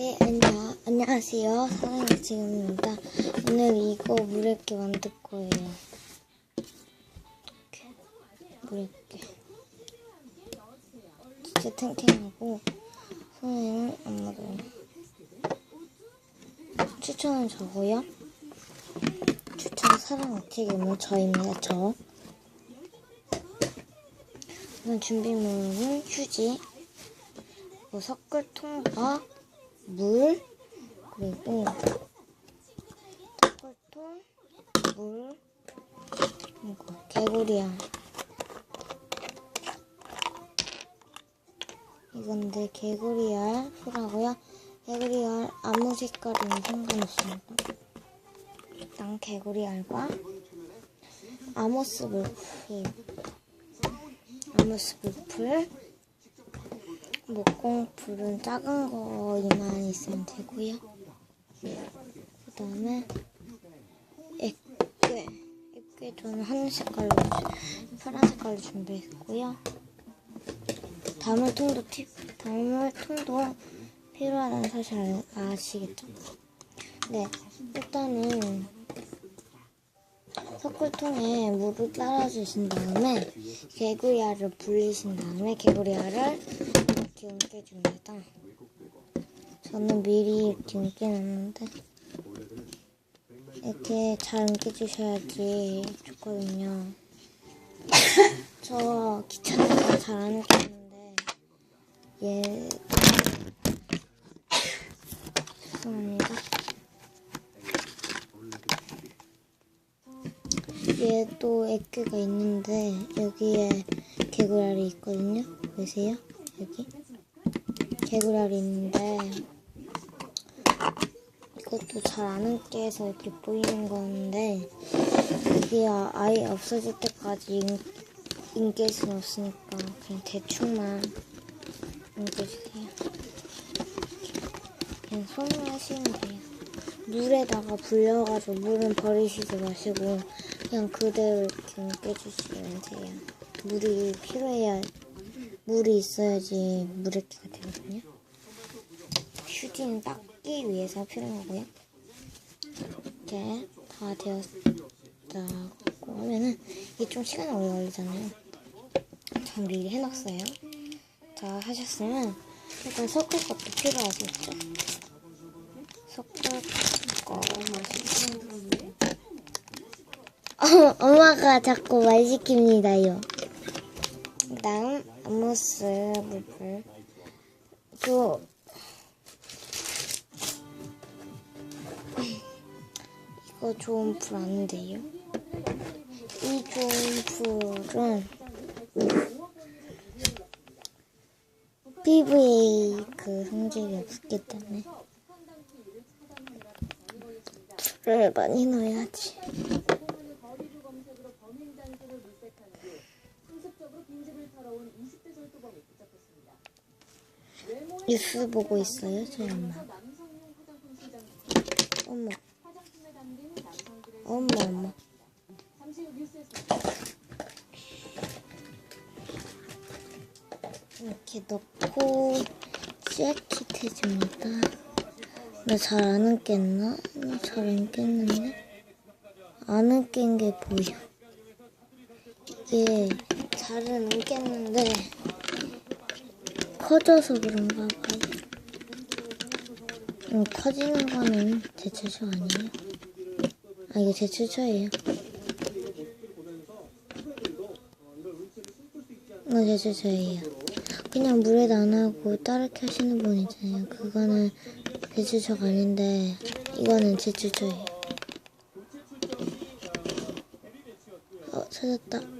네, 안녕, 안녕하세요. 사랑의 지금입니다. 오늘 이거 물에게 만들 거예요. 이렇게, 물에게. 진짜 탱탱하고, 손에는 안 묻어요. 추천은 저고요. 추천 사랑 어떻게면 저입니다, 저. 우선 준비물은 휴지, 그리고 석굴통과 물, 그리고 석굴통, 물, 그리고 개구리알. 이건데 개구리알 소라고요. 개구리알 아무 색깔이면 상관없습니다. 일단 개구리알과 아모스 물풀, 아모스 물풀, 목공풀은 작은 거만 있으면 되고요. 그 다음에 액괴, 액괴 저는 하늘 색깔로, 파란 색깔로 준비했고요. 다물통도 팁, 다물통도 필요하다는 사실 알- 아시겠죠? 네, 일단은 석굴통에 물을 따라주신 다음에 개구리알을 불리신 다음에 개구리알을 이렇게 옮겨줍니다. 저는 미리 이렇게 옮겨놨는데 이렇게 잘 옮겨주셔야지 좋거든요. 저 귀찮아서 잘안 옮겼는데 얘 죄송합니다. 얘도 액괴가 있는데 여기에 개구리알이 있거든요. 보이세요? 여기 있는데 이것도 잘안 얹게해서 이렇게 보이는 건데 이게 아- 아예 없어질 때까지 인, 인깰 수는 없으니까 그냥 대충만 옮겨주세요. 그냥 손으로 하시면 돼요. 물에다가 불려가지고 물은 버리시지 마시고 그냥 그대로 이렇게 옮겨주시면 돼요. 물이 필요해야 물이 있어야지 물액기가 되거든요. 휴지는 닦기 위해서 필요하고요. 이렇게 다 되었다고 하면은 이게 좀 시간이 오래 걸리잖아요. 전 미리 해놨어요. 자 하셨으면 일단 섞을 것도 필요하겠죠. 섞을 거 어, 엄마가 자꾸 말 시킵니다요. 그다음 아모스 물풀 또 이거 좋은 풀 아닌데요. 이 좋은 풀은 피부에 그 성질이 없기 때문에 풀을 많이 넣어야지. 뉴스 보고 있어요, 저희 엄마. 어머. 어머, 어머. 이렇게 넣고 쉐킷 해줍니다. 나 잘안 얹겠나? 잘 안 깼는데? 안 얹긴 게 보여. 이게 잘은 얹겠는데 커져서 그런가 봐요. 음, 커지는 거는 제철초 아니에요? 아, 이게 제철초예요. 이거 제철초예요. 그냥 물에다 안 하고 따르게 하시는 분 있잖아요. 그거는 제철초가 아닌데, 이거는 제철초예요. 어, 찾았다.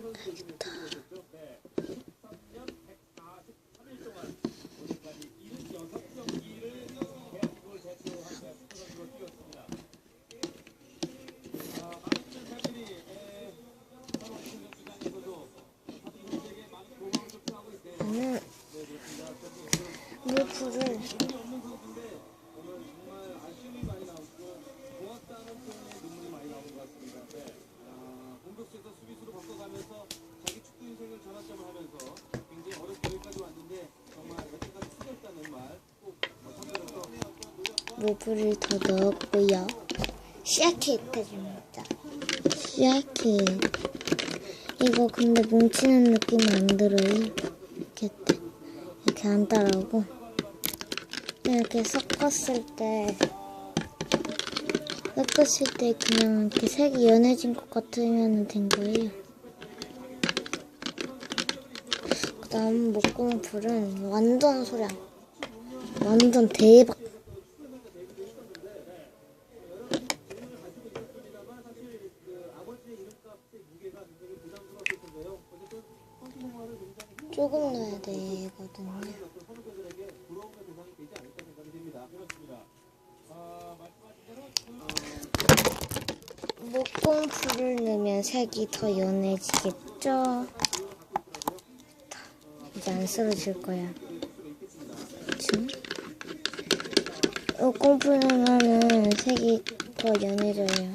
평가점을 하면서 굉장히 어렵게 여기까지 왔는데 정말 여태까지 쓰셨다는 말꼭 선배로서 모브를 더 넣었고요. 씨앗 케이크 줍니다. 씨앗 케이크. 이거 근데 뭉치는 느낌이 안 들어요. 이렇게, 이렇게 안 따라오고. 이렇게 섞었을 때, 섞었을 때 그냥 이렇게 색이 연해진 것 같으면 된 거예요. 다음 목공풀은 완전 소량. 완전 대박. 조금 넣어야 되거든요. 목공풀을 넣으면 색이 더 연해지겠죠? 이제 안 쓰러질 거야. 지금? 목공풀 넣으면 색이 더 연해져요.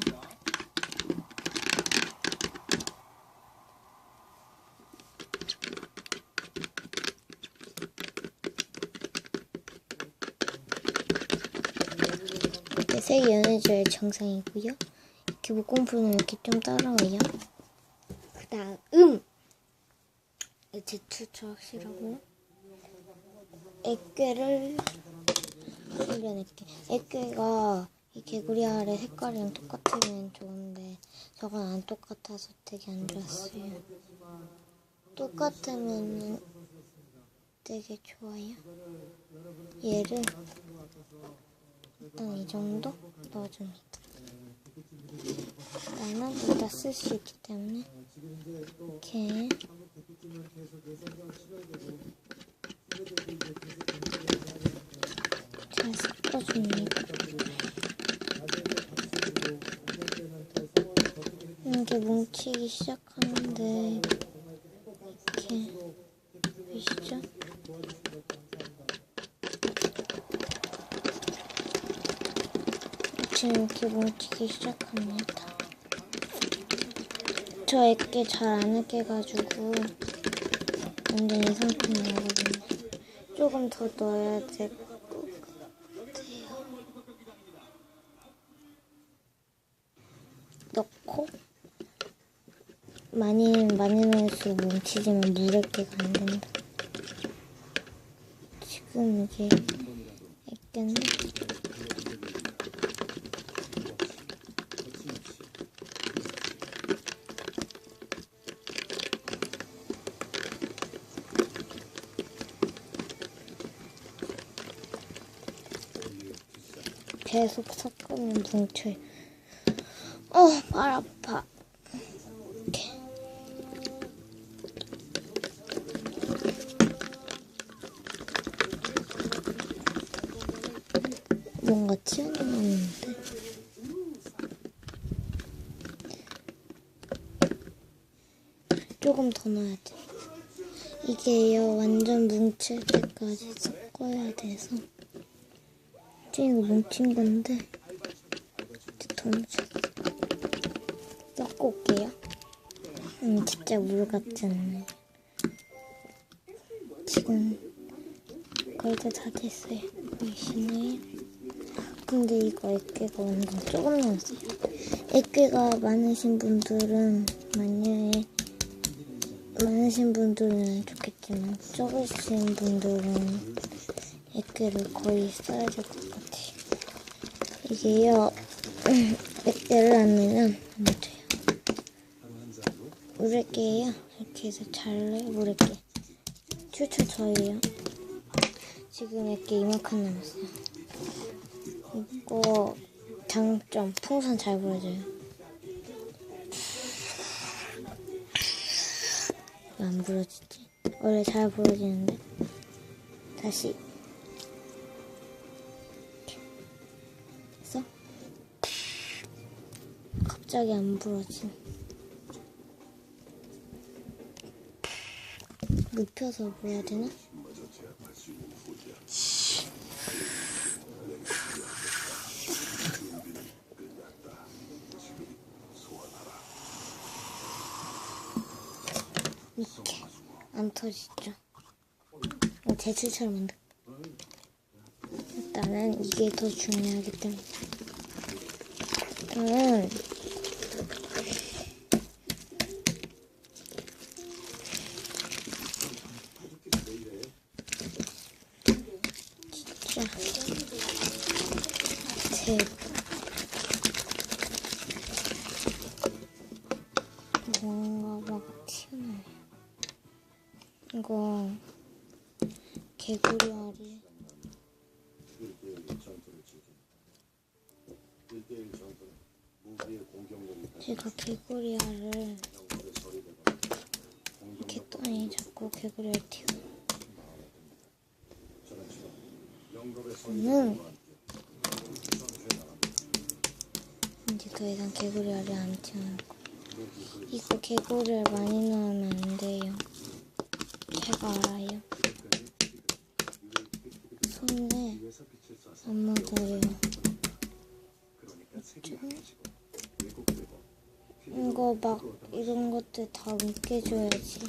색이 연해져야 정상이고요. 이렇게 목공풀은 이렇게 좀 따라와요. 그 다음 제출처 확실하고 액괴를 올려낼게. 액괴가 이 개구리 알의 색깔이랑 똑같으면 좋은데 저건 안 똑같아서 되게 안 좋았어요. 똑같으면 되게 좋아요. 얘를 일단 이 정도 넣어줍니다. 나는 이따 쓸수 있기 때문에 이렇게 잘 섞어줍니다. 이게 뭉치기 시작하는데 이렇게 보이시죠? 지금 이렇게 뭉치기 시작합니다. 저 애게 잘안 애게가지고 완전 이 상태 나거든요. 조금 더 넣어야 될 것 같아요. 넣고 많이 많이 넣을수록 뭉치지만 물에게가 안 된다. 지금 이게 애게인 계속 섞으면 뭉쳐요. 어, 발 아파. 뭔가 튀어나오는데. 조금 더 넣어야 돼. 이게요, 완전 뭉칠 때까지 섞어야 돼서. 이거 뭉친 건데. 뭉쳐 섞고 올게요. 음 진짜 물 같지 않나요 지금 거의 다다 됐어요. 보이시나요 근데 이거 액괴가 완전 조금 남았어요. 액괴가 많으신 분들은 만약에 많으신 분들은 좋겠지만 적으신 분들은 액괴를 거의 써야 될 것 같아요. 이게요, 액괴를 안 넣으면 안 돼요. 물액괴예요. 이렇게 해서 잘라요, 물액괴. 추천 저예요. 지금 액괴 이만큼 남았어요. 이거 장점, 풍선 잘 불어져요. 왜안 불어지지? 원래 잘 불어지는데. 다시 갑자기 안 부러짐. 눕혀서 불어야 되나? 이렇게 안 터지죠? 제출처럼 만들. 일단은 이게 더 중요하기 때문에 일단은 진짜 대박 뭔가 막 튀어나와요. 이거 개구리 알이. 1대1 전투를 즐긴 1대1 전투는 무기의 공격력이 가진 제가 개구리 알을 이렇게 떠니 자꾸 개구리 알 튀어 지금 영국의 음. 이제 더 이상 개구리 알이 안 무기 그 이거 개구리 알 많이 넣으면 안 돼요. 제가 알아요. 손에 안 묻어요. 이거 막 이런 것들 다 으깨줘야지.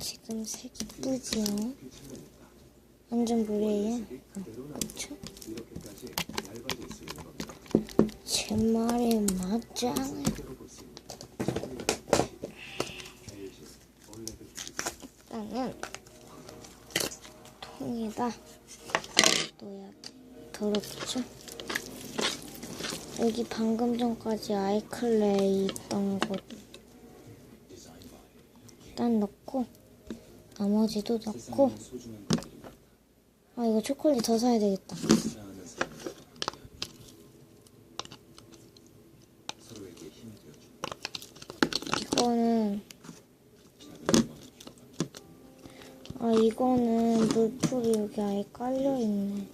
지금 색 이쁘지요? 완전 나 그쵸? 겁니다. 제 말이 대신 원래도 일단은 통에다 넣어야 돼. 더럽죠? 여기 방금 전까지 아이클레이 있던 곳 일단 넣고 나머지도 넣고. 아 이거 초콜릿 더 사야 되겠다. 이거는. 아 이거는 물풀이 여기 아예 깔려있네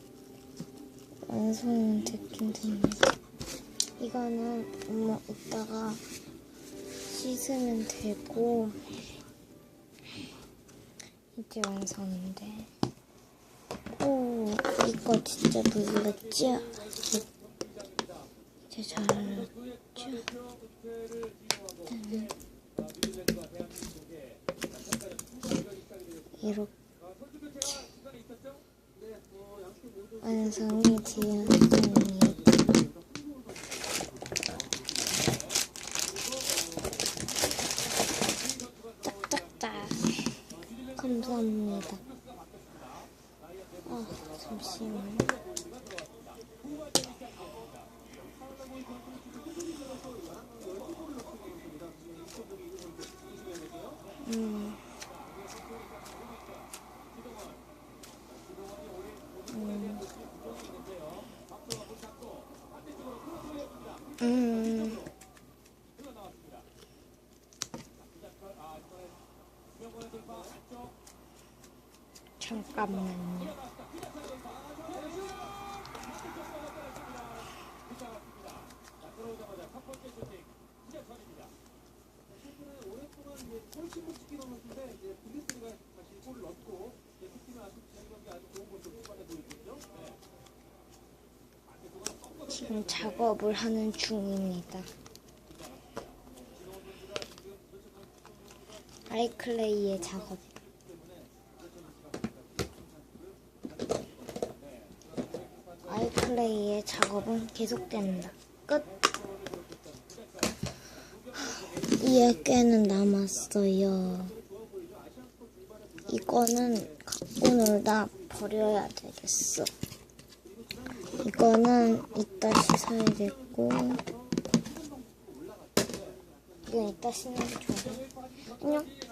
완성은 됐긴 됐네 이거는 엄마 이따가 씻으면 되고 이제 완성인데 오 이거 진짜 눌렀죠? 이제 잘 눌렀죠? 일단은 이렇게 완성이 되었습니다. 짝짝짝. 감사합니다. 아, 잠시만. 음. 음. 잠깐만요. 지금 작업을 하는 중입니다. 아이클레이의 작업. 아이클레이의 작업은 계속됩니다. 끝. 이에 꽤는 남았어요. 이거는 갖고 놀다 버려야 되겠어. 이거는 이따 씻어야겠고 이건 이따 씻는 게 좋아요. 안녕.